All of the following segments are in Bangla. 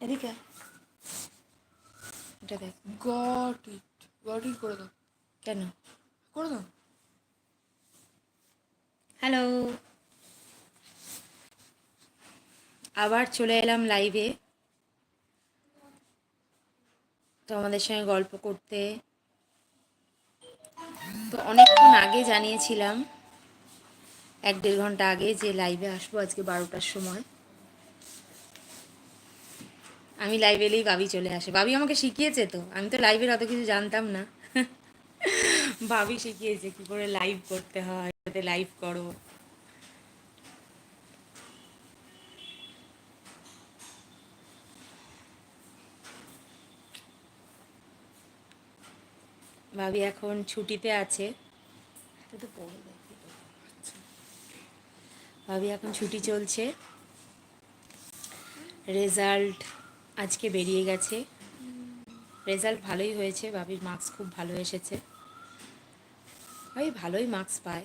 এদিকে এটা দেখ। Got it. গট ইট করে দাও। কেন? করে দাও। হ্যালো। আবার চলে এলাম লাইভে তো আমাদের সঙ্গে গল্প করতে। তো অনেকক্ষণ আগে জানিয়েছিলাম, এক দেড় ঘণ্টা আগে যে লাইভে আসব আজকে বারোটার সময়। আমি লাইভ এলেই বাবি চলে আসে। বাবি আমাকে শিখিয়েছে তো। আমি তো লাইভের অত কিছু জানতাম না। ভাবি শিখিয়েছে কি করে লাইভ করতে হয় যাতে লাইভ করো। ভাবি এখন ছুটিতে আছে। ভাবি এখন ছুটি চলছে। রেজাল্ট আজকে বেরিয়ে গেছে। রেজাল্ট ভালোই হয়েছে, ভাবির মার্কস খুব ভালো এসেছে। ভাই ভালোই মার্কস পায়।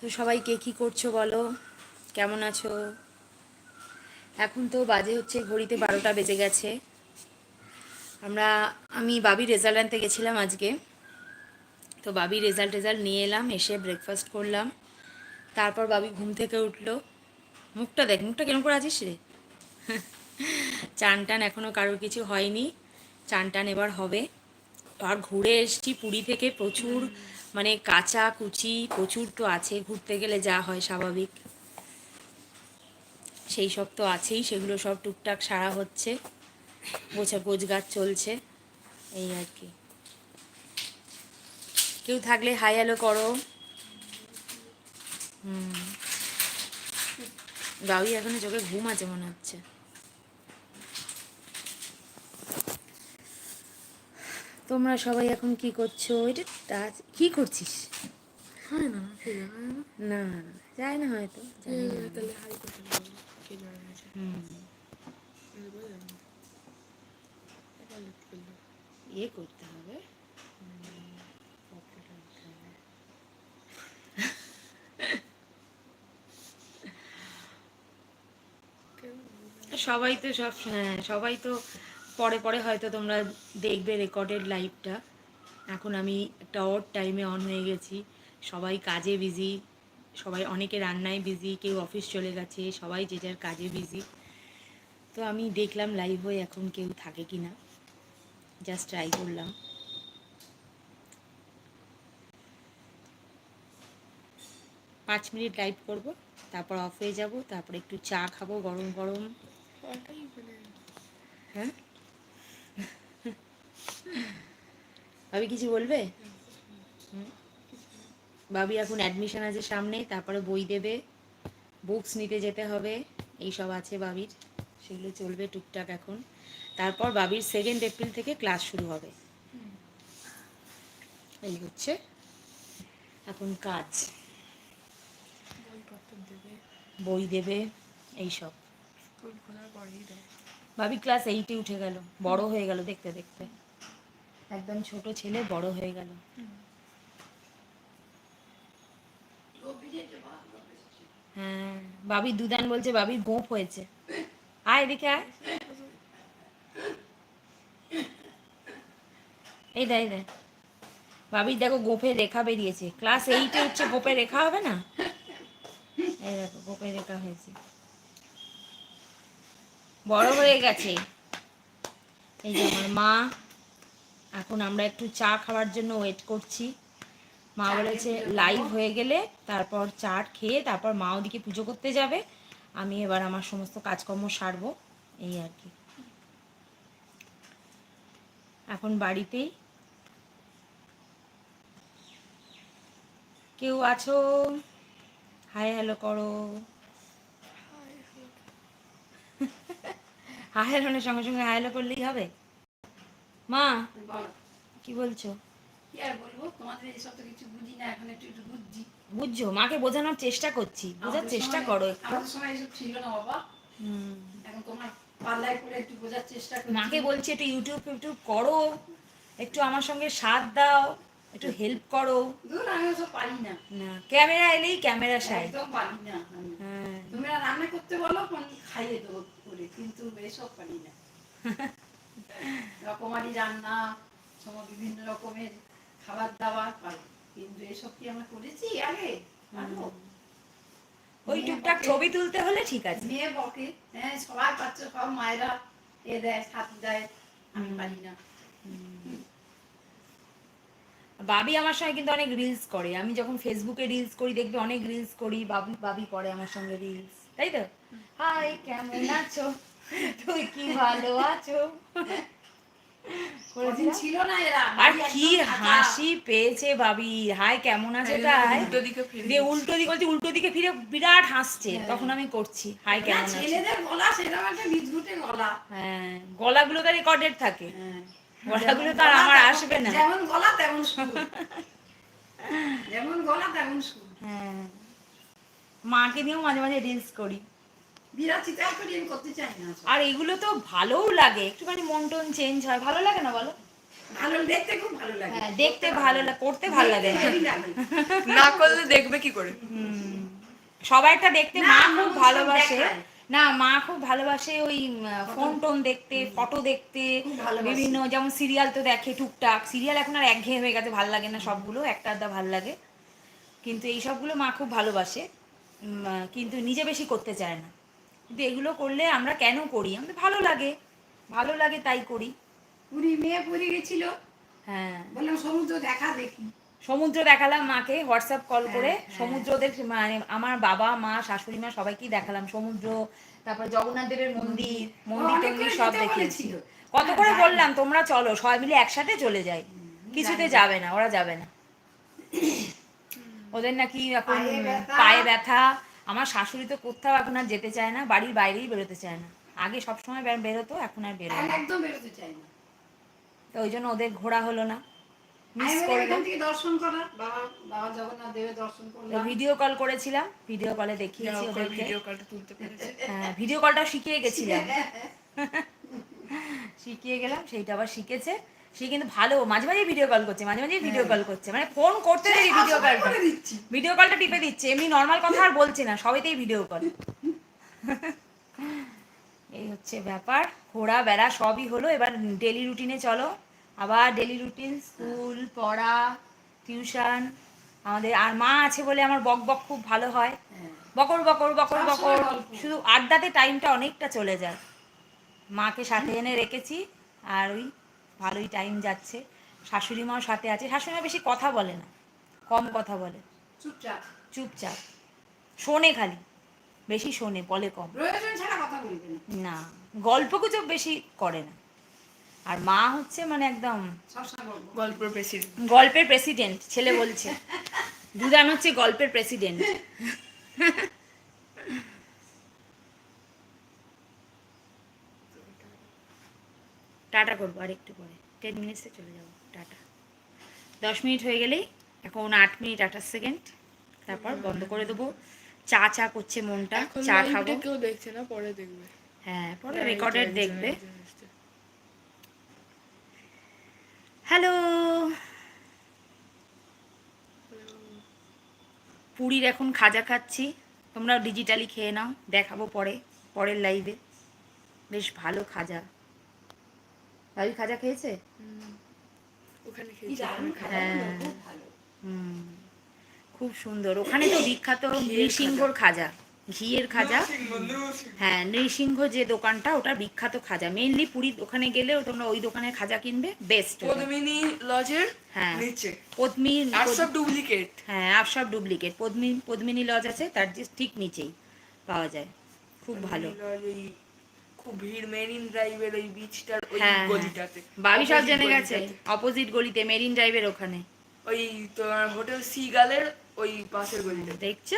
তো সবাই কে কী করছ বলো? কেমন আছো? এখন তো বাজে হচ্ছে ঘড়িতে বারোটা বেজে গেছে। আমরা, আমি বাবির রেজাল্ট আনতে গেছিলাম আজকে। তো বাবি রেজাল্ট রেজাল্ট নিয়ে এলাম, এসে ব্রেকফাস্ট করলাম। তারপর বাবি ঘুম থেকে উঠল। মুখটা দেখ, মুখটা কেমন করে আছিস রে? চান টান এখনও কারোর কিছু হয়নি। চান টান এবার হবে। আর ঘুরে এসছি পুরী থেকে প্রচুর মানে কাঁচা কুচি প্রচুর তো আছে। ঘুরতে গেলে যা হয় স্বাভাবিক। সেই সব তো আছেই, সেগুলো সব টুকটাক সারা হচ্ছে। গোছা গোছ গাছ চলছে। এই আর কি। কেউ থাকলে হাই হ্যালো করো। হুম। বাবি এখনও চোখে ঘুম আছে মনে হচ্ছে। তোমরা সবাই এখন কি করছ? এটা টাচ- কি করছিস? না যায় না। হয়তো। ইয়ে করতে হবে। সবাই তো সব হ্যাঁ সবাই তো পরে পরে হয়তো তোমরা দেখবে রেকর্ডেড লাইভটা এখন আমি একটা অড টাইমে অন হয়ে গেছি। সবাই কাজে বিজি সবাই অনেকে রান্নায় বিজি কেউ অফিস চলে গেছে সবাই যে যার কাজে বিজি তো আমি দেখলাম লাইভ হয়ে এখন কেউ থাকে কি না জাস্ট ট্রাই করলাম। পাঁচ মিনিট লাইভ করব তারপর অফ হয়ে যাব তারপর একটু চা খাব গরম গরম। হ্যাঁ? ভাবি কিছু বলবে? ভাবি এখন অ্যাডমিশন আছে সামনে তারপরে বই দেবে বুকস নিতে যেতে হবে এই সব আছে বাবির সেগুলো চলবে টুকটাক এখন। তারপর বাবির সেকেন্ড এপ্রিল থেকে ক্লাস শুরু হবে। এই হচ্ছে এখন কাজ। বই দেবে এই সব। স্কুল খোলার পরেই দাও ভাবি ক্লাস এইটে উঠে গেল বড় হয়ে গেল দেখতে দেখতে। একদম ছোট ছেলে, বড় হয়ে গেল। হ্যাঁ বাবি দুদান বলছে বাবির গোপ হয়েছে। আয় এদিকে আয়। এই দেয় দেয় বাবির দেখো গোপে রেখা বেরিয়েছে। ক্লাস এইটে হচ্ছে গোপে রেখা হবে না? এই দেখো গোপে রেখা হয়েছে। বড় হয়ে গেছে। এই যে আমার মা। এখন আমরা একটু চা খাওয়ার জন্য ওয়েট করছি। মা বলেছে লাইভ হয়ে গেলে তারপর চাট খেয়ে তারপর মা ওদিকে পুজো করতে যাবে। আমি এবার আমার সমস্ত কাজকর্ম সারবো এই আর কি। এখন বাড়িতেই। কেউ আছো? হাই হ্যালো করো। হাই হ্যালোনের সঙ্গে সঙ্গে হাই হ্যালো করলেই হবে? মা কি বলছো? কি আর বলব? তোমাদের তো কিছু বুঝি না এখন একটু একটু বুঝছি। বুঝছ? মাকে বোঝানোর চেষ্টা করছি। বোঝার চেষ্টা করো আমাদের সময় এসব ছিল না বাবা। হুম। এখন তোমার পাল্লায় করে একটু বোঝার চেষ্টা মাকে বলছি একটু ইউটিউব ইউটিউব করো। একটু আমার সঙ্গে সাথ দাও। একটু হেল্প করো। দূর আমি ওসব পারি না। না ক্যামেরা এলেই ক্যামেরা সাই। একদম পারি না। হ্যাঁ। তোমরা রান্না করতে বলো খাইয়ে দেবো করে কিন্তু এসব পারি না। রকমারি রান্না সব বিভিন্ন রকমের খাবার দাবার পারি কিন্তু এসব কি আমরা করেছি আগে? ওই টুকটাক ছবি তুলতে হলে ঠিক আছে। মেয়ে বকে। হ্যাঁ পাচ্ছে সব মায়েরা এ দেয় হাত দেয়। আমি পারি না। বাবি আমার সঙ্গে কিন্তু অনেক রিলস করে। আমি যখন ফেসবুকে রিলস করি দেখবে অনেক রিলস করি। বাবি বাবি করে আমার সঙ্গে রিলস তাই তো? হাই কেমন আছো? তুই কি ভালো আছো ছিল না এরা? আর কি হাসি পেয়েছে বাবি হাই কেমন আছে তাই উল্টো দিকে ফিরে উল্টো দিকে বলছি উল্টো দিকে ফিরে বিরাট হাসছে। হ্যাঁ। তখন আমি করছি। হাই কেমন আছে? ছেলেদের গলা সেরকম একটা বিদ্যুটে গলা। হ্যাঁ গলাগুলো তো রেকর্ডেড থাকে। হ্যাঁ। গলাগুলো তো আর আমার আসবে না। যেমন গলা তেমন সুর। যেমন গলা তেমন সুর। হ্যাঁ। মাকে নিয়েও মাঝে মাঝে রিলস করি। বিরাচিতে করি আমি করতে চাই না আর এগুলো তো ভালোও লাগে। একটুখানি মন টন চেঞ্জ হয়। ভালো লাগে না বলো? ভালো দেখতে খুব ভালো লাগে। হ্যাঁ দেখতে ভালো লাগে করতে ভালো লাগে। না করলে দেখবে কি করে? সবাইটা দেখতে মা খুব ভালোবাসে। না মা খুব ভালোবাসে ওই ফোন টোন দেখতে ফটো দেখতে। বিভিন্ন যেমন সিরিয়াল তো দেখে টুকটাক। সিরিয়াল এখন আর একঘেয়ে হয়ে গেছে ভালো লাগে না সবগুলো। একটা আধা ভালো লাগে। কিন্তু এই সবগুলো মা খুব ভালোবাসে। কিন্তু নিজে বেশি করতে চায় না। কিন্তু এগুলো করলে আমরা কেন করি? আমাদের ভালো লাগে। ভালো লাগে তাই করি। পুরী মেয়ে পুরী গেছিল। হ্যাঁ। বললাম সমুদ্র দেখা দেখি। সমুদ্র দেখালাম মাকে হোয়াটসঅ্যাপ কল করে। হ্যাঁ, হ্যাঁ। সমুদ্রদের মানে আমার বাবা মা শাশুড়ি মা সবাইকেই দেখালাম। সমুদ্র তারপর জগন্নাথ দেবের মন্দির মন্দির টন্দির সব দেখিয়েছি। কত হ্যাঁ, করে বললাম তোমরা চলো সবাই মিলে একসাথে চলে যাই। কিছুতে যাবে না ওরা যাবে না। ওদের নাকি এখন পায়ে ব্যথা। আমার শাশুড়ি তো কোথাও এখন আর যেতে চায় না বাড়ির বাইরেই বেরোতে চায় না। আগে সবসময় বের- বেরোতো এখন আর বেরোয় একদম বেরোতে চাই না। তো ওই জন্য ওদের ঘোরা হলো না। দর্শন করা। বাবা বাবা জগন্নাথ দেবের দর্শন করলাম। ভিডিও কল করেছিলাম। ভিডিও কলে দেখিয়েছি ওদেরকে। ভিডিও কলটা তুলতে পেরেছে। হ্যাঁ ভিডিও কলটা শিখিয়ে গেছিলাম। শিখিয়ে গেলাম সেইটা আবার শিখেছে। সে কিন্তু ভালো মাঝে মাঝে ভিডিও কল করছে মাঝে মাঝে ভিডিও কল করছে। মানে ফোন করতে দেরি ভিডিও কল করে দিচ্ছি। ভিডিও কলটা টিপে দিচ্ছে এমনি নর্মাল কথা আর বলছে না সবেতেই ভিডিও কল এই হচ্ছে ব্যাপার ঘোরা বেড়া সবই হলো এবার ডেলি রুটিনে চলো। আবার ডেলি রুটিন স্কুল পড়া টিউশন আমাদের আর মা আছে বলে আমার বক বক খুব ভালো হয়। হ্যাঁ। বকর বকর বকর বকর। শুধু আড্ডাতে টাইমটা অনেকটা চলে যায়। মাকে সাথে এনে রেখেছি আর ওই ভালোই টাইম যাচ্ছে। শাশুড়ি মাও সাথে আছে। শাশুড়ি মা বেশি কথা বলে না কম কথা বলে। চুপচাপ। চুপচাপ। শোনে খালি বেশি শোনে বলে কম। প্রয়োজন ছাড়া কথা বলবে না। না গল্প গুজব বেশি করে না। আর মা হচ্ছে মানে একদম গল্পের প্রেসিডেন্ট গল্পের প্রেসিডেন্ট ছেলে বলছে। দুদান হচ্ছে গল্পের প্রেসিডেন্ট টাটা করব আর একটু পরে টেন মিনিটসে চলে যাব টাটা। দশ মিনিট হয়ে গেলেই এখন আট মিনিট আঠাশ সেকেন্ড। তারপর বন্ধ করে দেবো। চা চা করছে মনটা চা খাব। কেউ দেখছে না পরে দেখবে। হ্যাঁ পরে রেকর্ডেড দেখবে. হ্যালো পুরীর এখন খাজা খাচ্ছি। তোমরাও ডিজিটালি খেয়ে নাও দেখাবো পরে পরের লাইভে বেশ ভালো খাজা। ভাবি খাজা খেয়েছে? ওখানে হ্যাঁ। খুব হুম খুব সুন্দর। ওখানে তো বিখ্যাত নৃসিংহর খাজা ঘিয়ের খাজা। হ্যাঁ নৃসিংহ যে দোকানটা ওটা বিখ্যাত খাজা। মেইনলি পুরীর ওখানে গেলে তোমরা ওই দোকানের খাজা কিনবে বেস্ট পদ্মিনী লজের হ্যাঁ। নিচে। পদ্মী আর সব ডুপ্লিকেট হ্যাঁ আর সব ডুপ্লিকেট পদ্মিনী পদ্মিনী লজ আছে তার যে ঠিক নিচেই পাওয়া যায়। খুব ভালো। ভিড় মেরিন ড্রাইভের ওই বিচটার ওই হ্যাঁ হ্যাঁ। গলিটাতে। বাবি সব জেনে গেছে অপোজিট গলিতে মেরিন ড্রাইভের ওখানে। ওই তোমার হোটেল সিগালের ওই পাশের গলিটাতে। দেখছ?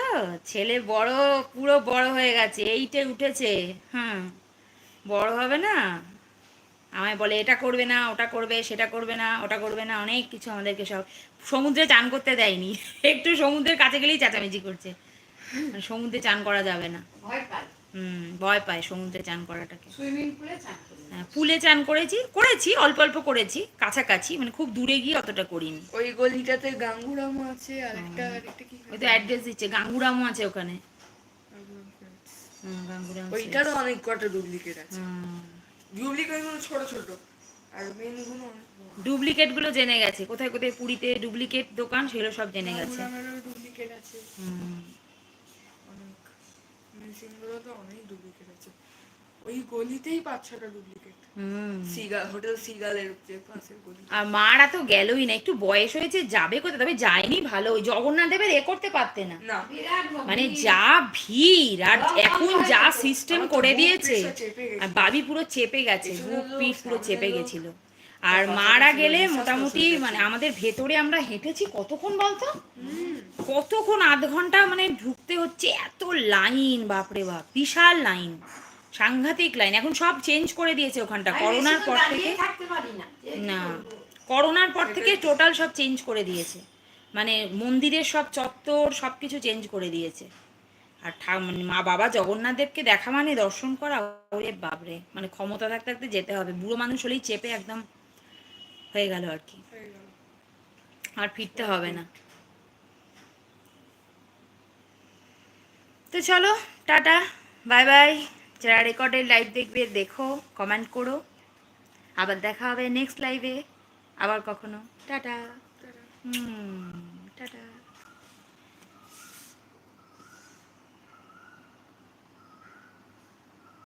ছেলে বড় পুরো বড় হয়ে গেছে এইটে উঠেছে। হুম বড় হবে না? আমায় বলে এটা করবে না ওটা করবে সেটা করবে না ওটা করবে না। অনেক কিছু আমাদেরকে সব সমুদ্রে চান করতে দেয়নি। একটু সমুদ্রের কাছে গেলেই চেঁচামেচি করছে। মানে সমুদ্রে চান করা যাবে না। হুম ভয় পায় সমুদ্রে চান করাটাকে। পুলে চান হ্যাঁ, পুলে চান করেছি করেছি অল্প অল্প করেছি কাছাকাছি মানে খুব দূরে গিয়ে অতটা করিনি। ওই গলিটাতে গাঙ্গুরামও আছে আর একটা আরেকটা কি ওই তো অ্যাড্রেস দিচ্ছে গাঙ্গুরামও আছে ওখানে। ওইটারও অনেক কটা ডুপ্লিকেট আছে। ডুপ্লিকেটগুলো ছোট ছোট আর মেনগুলো ডুপ্লিকেটগুলো জেনে গেছে কোথায় কোথায় পুরীতে ডুপ্লিকেট দোকান সেগুলো সব জেনে গেছে। ডুপ্লিকেট আছে। হুম। অনেক মেশিন তো অনেক ডুপ্লিকেট আছে। ওই গলিতেই পাঁচ ছটা ডুপ্লিকেট হোটেল সিগালের যে পাশের গলি। আর মারা তো গেলই না একটু বয়স হয়েছে যাবে কোথায়? তবে যায়নি ভালো। ওই জগন্নাথ দেবের এ করতে পারতে না। না। মানে যা ভিড় আর এখন যা সিস্টেম করে দিয়েছে। আর বাবি পুরো চেপে গেছে পিঠ পুরো চেপে। গেছিল। আর মারা গেলে মোটামুটি মানে আমাদের ভেতরে আমরা হেঁটেছি কতক্ষণ বলতো? কতক্ষণ? আধ ঘণ্টা মানে ঢুকতে হচ্ছে এত লাইন বাপরে বাপ বিশাল লাইন সাংঘাতিক লাইন। এখন সব চেঞ্জ করে দিয়েছে ওখানটা করোনার পর থেকে। না? করোনার পর থেকে টোটাল সব চেঞ্জ করে দিয়েছে। মানে মন্দিরের সব চত্বর সব কিছু চেঞ্জ করে দিয়েছে। আর মানে মা বাবা জগন্নাথ দেবকে দেখা মানে দর্শন করা ওরে বাবরে মানে ক্ষমতা থাকতে থাকতে যেতে হবে। বুড়ো মানুষ হলেই চেপে একদম হয়ে গেল আর কি। আর ফিরতে হবে না। তো চলো টাটা বাই বাই। যারা রেকর্ডের লাইভ দেখবে দেখো কমেন্ট করো। আবার দেখা হবে নেক্সট লাইভে আবার কখনো। টাটা। হুম।